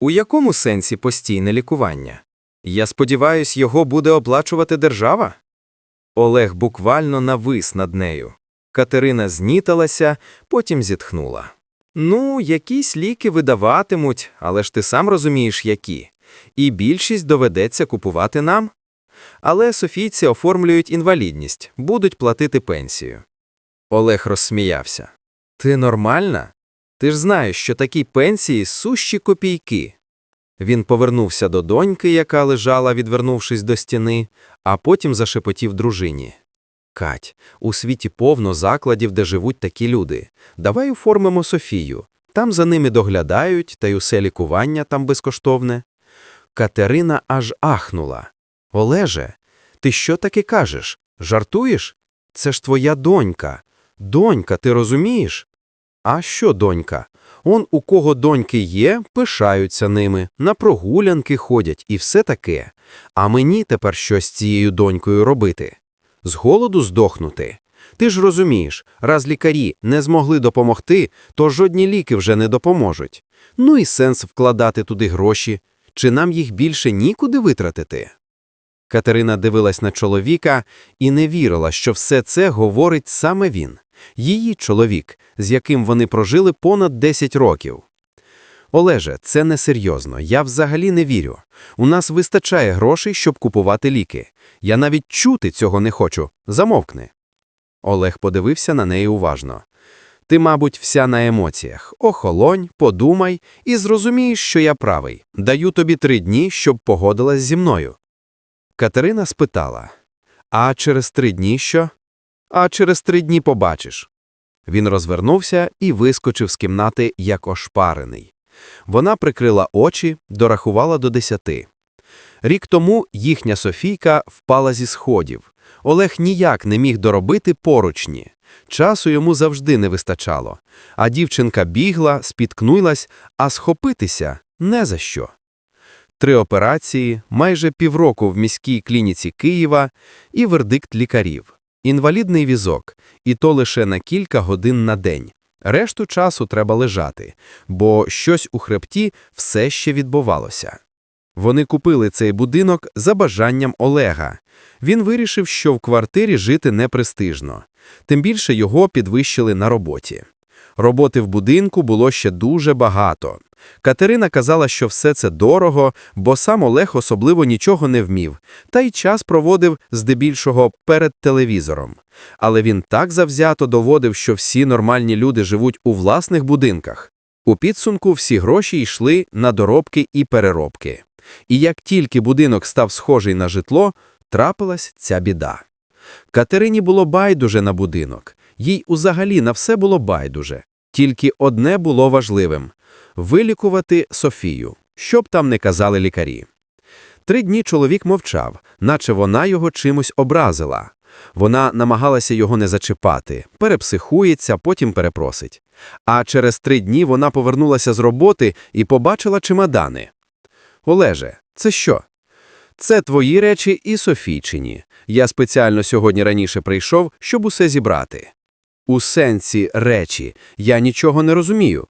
У якому сенсі постійне лікування? Я сподіваюсь, його буде оплачувати держава? Олег буквально навис над нею. Катерина зніталася, потім зітхнула. Ну, якісь ліки видаватимуть, але ж ти сам розумієш, які. І більшість доведеться купувати нам. Але софійці оформлюють інвалідність, будуть платити пенсію. Олег розсміявся. Ти нормальна? Ти ж знаєш, що такі пенсії сущі копійки. Він повернувся до доньки, яка лежала, відвернувшись до стіни, а потім зашепотів дружині. Кать, у світі повно закладів, де живуть такі люди. Давай оформимо Софію. Там за ними доглядають, та й усе лікування там безкоштовне. Катерина аж ахнула. Олеже, ти що таки кажеш? Жартуєш? Це ж твоя донька. Донька, ти розумієш? А що донька? Он у кого доньки є, пишаються ними, на прогулянки ходять і все таке. А мені тепер що з цією донькою робити? З голоду здохнути? Ти ж розумієш, раз лікарі не змогли допомогти, то жодні ліки вже не допоможуть. Ну і сенс вкладати туди гроші, чи нам їх більше нікуди витратити? Катерина дивилась на чоловіка і не вірила, що все це говорить саме він, її чоловік, з яким вони прожили понад 10 років. Олеже, це несерйозно, я взагалі не вірю. У нас вистачає грошей, щоб купувати ліки. Я навіть чути цього не хочу. Замовкни. Олег подивився на неї уважно. Ти, мабуть, вся на емоціях. Охолонь, подумай і зрозумієш, що я правий. Даю тобі три дні, щоб погодилась зі мною. Катерина спитала: А через три дні що? А через три дні побачиш. Він розвернувся і вискочив з кімнати, як ошпарений. Вона прикрила очі, дорахувала до десяти. Рік тому їхня Софійка впала зі сходів. Олег ніяк не міг доробити поручні. Часу йому завжди не вистачало. А дівчинка бігла, спіткнулась, а схопитися не за що. Три операції, майже півроку в міській клініці Києва і вердикт лікарів. Інвалідний візок, і то лише на кілька годин на день. Решту часу треба лежати, бо щось у хребті все ще відбувалося. Вони купили цей будинок за бажанням Олега. Він вирішив, що в квартирі жити непрестижно. Тим більше його підвищили на роботі. Роботи в будинку було ще дуже багато. Катерина казала, що все це дорого, бо сам Олег особливо нічого не вмів, та й час проводив здебільшого перед телевізором. Але він так завзято доводив, що всі нормальні люди живуть у власних будинках. У підсумку всі гроші йшли на доробки і переробки. І як тільки будинок став схожий на житло, трапилась ця біда. Катерині було байдуже на будинок, їй узагалі на все було байдуже. Тільки одне було важливим – вилікувати Софію, що б там не казали лікарі. Три дні чоловік мовчав, наче вона його чимось образила. Вона намагалася його не зачіпати, перепсихується, потім перепросить. А через три дні вона повернулася з роботи і побачила чемодани. Олеже, це що? Це твої речі і Софійчині. Я спеціально сьогодні раніше прийшов, щоб усе зібрати. У сенсі речі я нічого не розумію.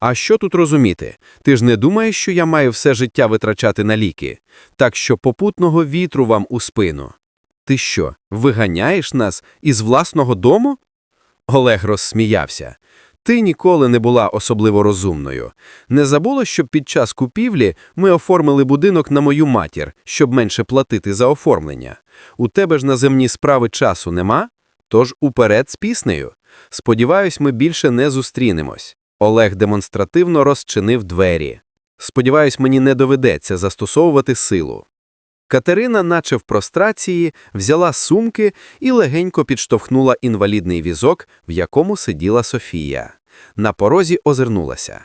А що тут розуміти? Ти ж не думаєш, що я маю все життя витрачати на ліки? Так що попутного вітру вам у спину. Ти що, виганяєш нас із власного дому? Олег розсміявся. Ти ніколи не була особливо розумною. Не забула, що під час купівлі ми оформили будинок на мою матір, щоб менше платити за оформлення. У тебе ж на земні справи часу нема? Тож уперед з піснею. Сподіваюсь, ми більше не зустрінемось. Олег демонстративно розчинив двері. Сподіваюсь, мені не доведеться застосовувати силу. Катерина, наче в прострації, взяла сумки і легенько підштовхнула інвалідний візок, в якому сиділа Софія. На порозі озирнулася.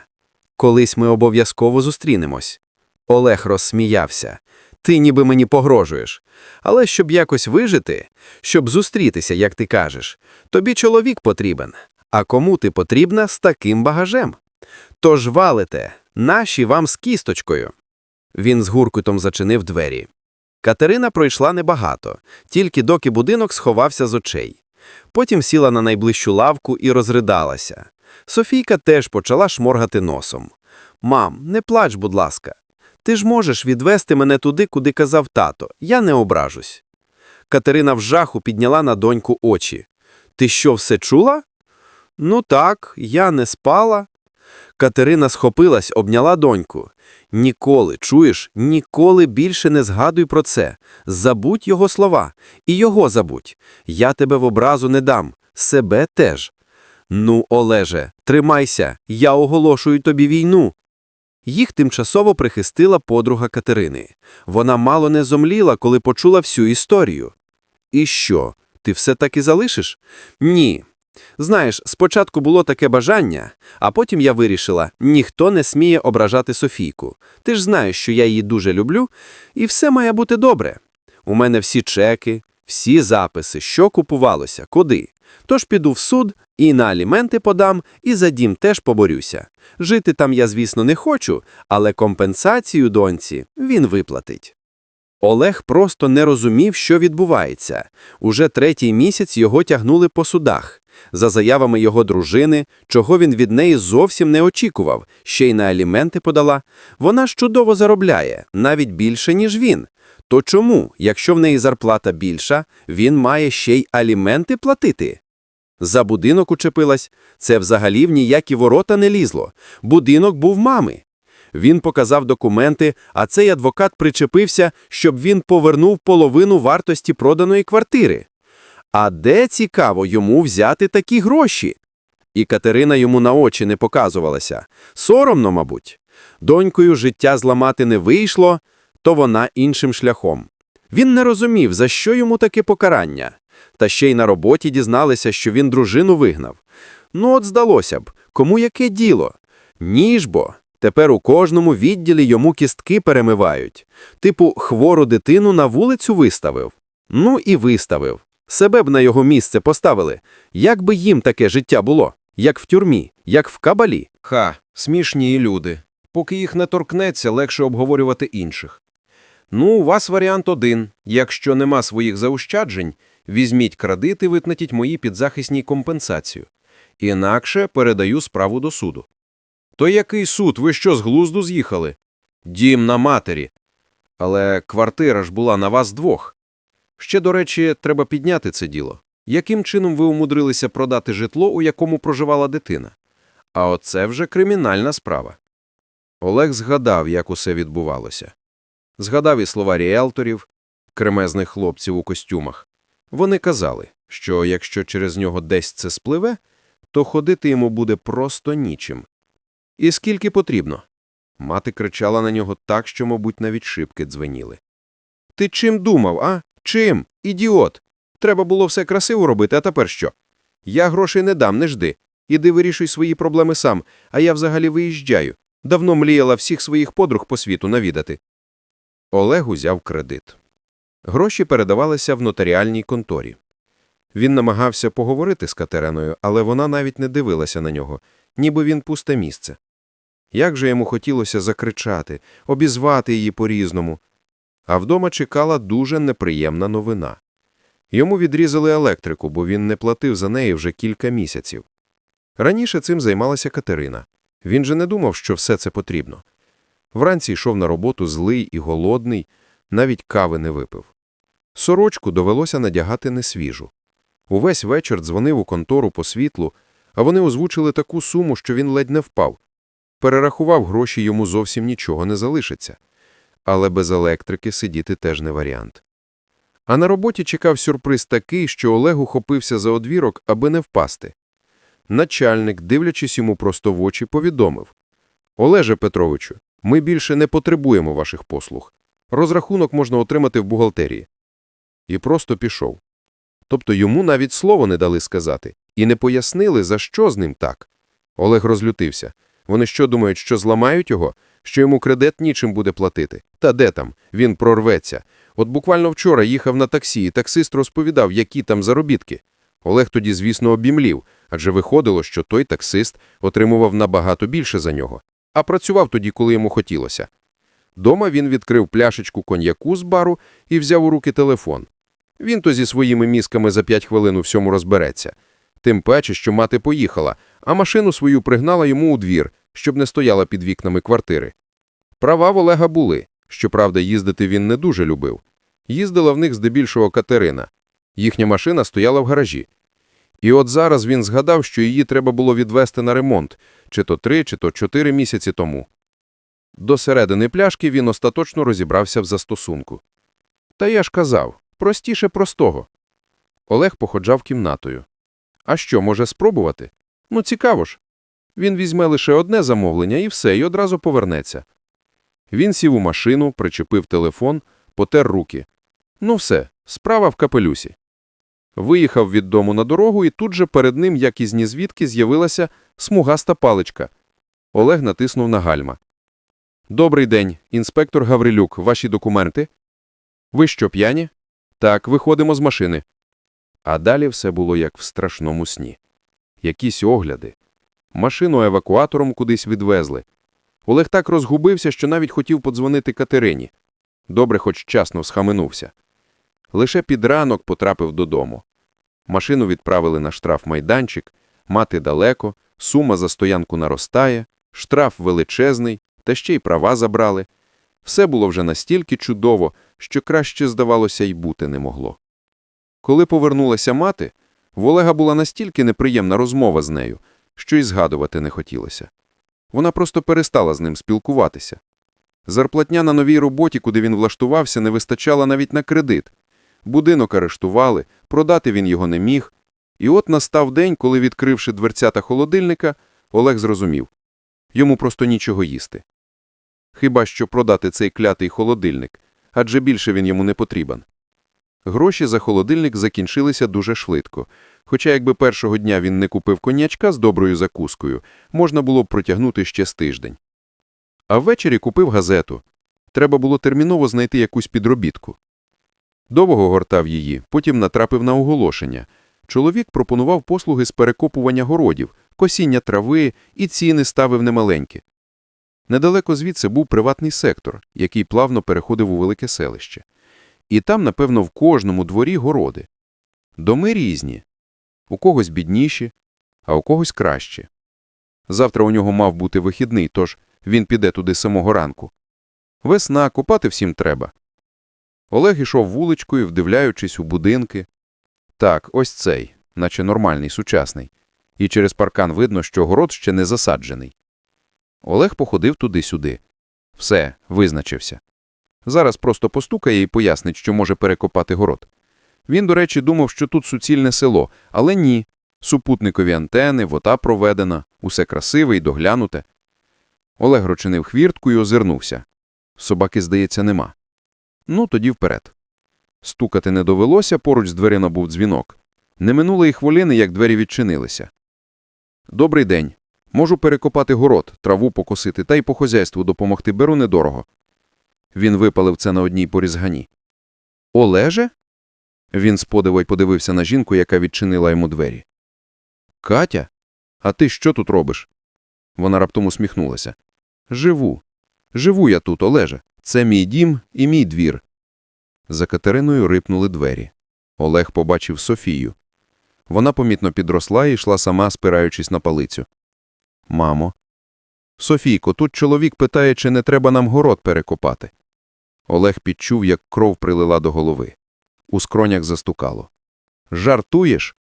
Колись ми обов'язково зустрінемось. Олег розсміявся. Ти ніби мені погрожуєш. Але щоб якось вижити, щоб зустрітися, як ти кажеш, тобі чоловік потрібен. А кому ти потрібна з таким багажем? Тож валите, наші вам з кісточкою. Він з гуркутом зачинив двері. Катерина пройшла небагато, тільки доки будинок сховався з очей. Потім сіла на найближчу лавку і розридалася. Софійка теж почала шморгати носом. Мам, не плач, будь ласка. Ти ж можеш відвести мене туди, куди казав тато. Я не ображусь. Катерина в жаху підняла на доньку очі. Ти що, все чула? Ну так, я не спала. Катерина схопилась, обняла доньку. Ніколи, чуєш, ніколи більше не згадуй про це. Забудь його слова. І його забудь. Я тебе в образу не дам. Себе теж. Ну, Олеже, тримайся, я оголошую тобі війну. Їх тимчасово прихистила подруга Катерини. Вона мало не зомліла, коли почула всю історію. І що, ти все таки залишиш? Ні. Знаєш, спочатку було таке бажання, а потім я вирішила, ніхто не сміє ображати Софійку. Ти ж знаєш, що я її дуже люблю, і все має бути добре. У мене всі чеки, всі записи, що купувалося, куди. Тож піду в суд і на аліменти подам, і за дім теж поборюся. Жити там я, звісно, не хочу, але компенсацію доньці він виплатить. Олег просто не розумів, що відбувається. Уже третій місяць його тягнули по судах. За заявами його дружини, чого він від неї зовсім не очікував, ще й на аліменти подала. Вона ж чудово заробляє, навіть більше, ніж він. То чому, якщо в неї зарплата більша, він має ще й аліменти платити? За будинок учепилась. Це взагалі в ніякі ворота не лізло. Будинок був мами. Він показав документи, а цей адвокат причепився, щоб він повернув половину вартості проданої квартири. А де, цікаво, йому взяти такі гроші? І Катерина йому на очі не показувалася. Соромно, мабуть. Донькою життя зламати не вийшло, то вона іншим шляхом. Він не розумів, за що йому таке покарання. Та ще й на роботі дізналися, що він дружину вигнав. Ну от здалося б, кому яке діло? Ніж бо. Тепер у кожному відділі йому кістки перемивають. Типу, хвору дитину на вулицю виставив. Ну і виставив. Себе б на його місце поставили. Як би їм таке життя було? Як в тюрмі, як в кабалі. Ха, смішні люди. Поки їх не торкнеться, легше обговорювати інших. Ну, у вас варіант один. Якщо нема своїх заощаджень, візьміть кредит і виплатіть мої підзахисній компенсацію. Інакше передаю справу до суду. То який суд? Ви що, з глузду з'їхали? Дім на матері. Але квартира ж була на вас двох. Ще, до речі, треба підняти це діло. Яким чином ви умудрилися продати житло, у якому проживала дитина? А оце вже кримінальна справа. Олег згадав, як усе відбувалося. Згадав і слова ріелторів, кремезних хлопців у костюмах. Вони казали, що якщо через нього десь це спливе, то ходити йому буде просто нічим. І скільки потрібно? Мати кричала на нього так, що, мабуть, навіть шибки дзвеніли. Ти чим думав, а? Чим? Ідіот! Треба було все красиво робити, а тепер що? Я грошей не дам, не жди. Іди вирішуй свої проблеми сам, а я взагалі виїжджаю. Давно мріяла всіх своїх подруг по світу навідати. Олег узяв кредит. Гроші передавалися в нотаріальній конторі. Він намагався поговорити з Катериною, але вона навіть не дивилася на нього, ніби він пусте місце. Як же йому хотілося закричати, обізвати її по-різному. А вдома чекала дуже неприємна новина. Йому відрізали електрику, бо він не платив за неї вже кілька місяців. Раніше цим займалася Катерина. Він же не думав, що все це потрібно. Вранці йшов на роботу злий і голодний, навіть кави не випив. Сорочку довелося надягати несвіжу. Увесь вечір дзвонив у контору по світлу, а вони озвучили таку суму, що він ледь не впав. Перерахував гроші, йому зовсім нічого не залишиться. Але без електрики сидіти теж не варіант. А на роботі чекав сюрприз такий, що Олег ухопився за одвірок, аби не впасти. Начальник, дивлячись йому просто в очі, повідомив. Олеже Петровичу, ми більше не потребуємо ваших послуг. Розрахунок можна отримати в бухгалтерії. І просто пішов. Тобто йому навіть слово не дали сказати. І не пояснили, за що з ним так. Олег розлютився. Вони що думають, що зламають його? Що йому кредит нічим буде платити? Та де там? Він прорветься. От буквально вчора їхав на таксі, і таксист розповідав, які там заробітки. Олег тоді, звісно, обімлів, адже виходило, що той таксист отримував набагато більше за нього, а працював тоді, коли йому хотілося. Дома він відкрив пляшечку коньяку з бару і взяв у руки телефон. Він то зі своїми мізками за п'ять хвилин у всьому розбереться. Тим паче, що мати поїхала, а машину свою пригнала йому у двір, щоб не стояла під вікнами квартири. Права в Олега були. Щоправда, їздити він не дуже любив. Їздила в них здебільшого Катерина. Їхня машина стояла в гаражі. І от зараз він згадав, що її треба було відвести на ремонт, чи то три, чи то чотири місяці тому. До середини пляшки він остаточно розібрався в застосунку. Та я ж казав, простіше простого. Олег походжав кімнатою. А що, може спробувати? Ну, цікаво ж. Він візьме лише одне замовлення і все, і одразу повернеться. Він сів у машину, причепив телефон, потер руки. Ну все, справа в капелюсі. Виїхав від дому на дорогу, і тут же перед ним, як із нізвідки, з'явилася смугаста паличка. Олег натиснув на гальма. «Добрий день, інспектор Гаврилюк, ваші документи?» «Ви що, п'яні?» «Так, виходимо з машини». А далі все було як в страшному сні. Якісь огляди. Машину евакуатором кудись відвезли. Олег так розгубився, що навіть хотів подзвонити Катерині. Добре, хоч часно схаменувся. Лише під ранок потрапив додому. Машину відправили на штрафмайданчик, мати далеко, сума за стоянку наростає, штраф величезний, та ще й права забрали. Все було вже настільки чудово, що краще, здавалося, й бути не могло. Коли повернулася мати, в Олега була настільки неприємна розмова з нею, що й згадувати не хотілося. Вона просто перестала з ним спілкуватися. Зарплатня на новій роботі, куди він влаштувався, не вистачала навіть на кредит. Будинок арештували, продати він його не міг. І от настав день, коли, відкривши дверцята холодильника, Олег зрозумів. Йому просто нічого їсти. Хіба що продати цей клятий холодильник, адже більше він йому не потрібен. Гроші за холодильник закінчилися дуже швидко, хоча якби першого дня він не купив конячка з доброю закускою, можна було б протягнути ще з тиждень. А ввечері купив газету. Треба було терміново знайти якусь підробітку. Довго гортав її, потім натрапив на оголошення. Чоловік пропонував послуги з перекопування городів, косіння трави і ціни ставив немаленькі. Недалеко звідси був приватний сектор, який плавно переходив у велике селище. І там, напевно, в кожному дворі городи. Доми різні. У когось бідніші, а у когось кращі. Завтра у нього мав бути вихідний, тож він піде туди самого ранку. Весна, копати всім треба. Олег ішов вуличкою, вдивляючись у будинки. Так, ось цей, наче нормальний, сучасний. І через паркан видно, що город ще не засаджений. Олег походив туди-сюди. Все, визначився. Зараз просто постукає і пояснить, що може перекопати город. Він, до речі, думав, що тут суцільне село, але ні. Супутникові антени, вода проведена, усе красиве і доглянуте. Олег розчинив хвіртку і озирнувся. Собаки, здається, нема. Ну, тоді вперед. Стукати не довелося, поруч з дверима був дзвінок. Не минуло й хвилини, як двері відчинилися. «Добрий день. Можу перекопати город, траву покосити та й по хозяйству допомогти беру недорого». Він випалив це на одній порізгані. «Олеже?» Він з подивою подивився на жінку, яка відчинила йому двері. «Катя? А ти що тут робиш?» Вона раптом усміхнулася. «Живу. Живу я тут, Олеже. Це мій дім і мій двір». За Катериною рипнули двері. Олег побачив Софію. Вона помітно підросла і йшла сама, спираючись на палицю. Мамо. Софійко, тут чоловік питає, чи не треба нам город перекопати. Олег підчув, як кров прилила до голови. У скронях застукало. Жартуєш?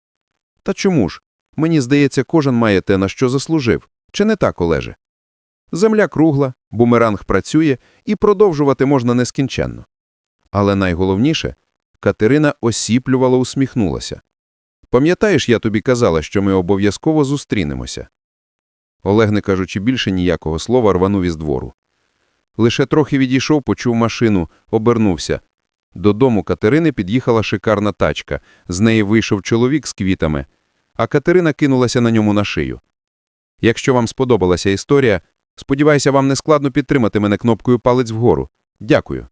Та чому ж? Мені здається, кожен має те, на що заслужив. Чи не так, Олеже? Земля кругла, бумеранг працює, і продовжувати можна нескінченно. Але найголовніше, Катерина осіплювало усміхнулася. Пам'ятаєш, я тобі казала, що ми обов'язково зустрінемося? Олег, не кажучи більше ніякого слова, рванув із двору. Лише трохи відійшов, почув машину, обернувся. Додому Катерини під'їхала шикарна тачка, з неї вийшов чоловік з квітами, а Катерина кинулася на ньому на шию. Якщо вам сподобалася історія, сподіваюся, вам не складно підтримати мене кнопкою палець вгору. Дякую.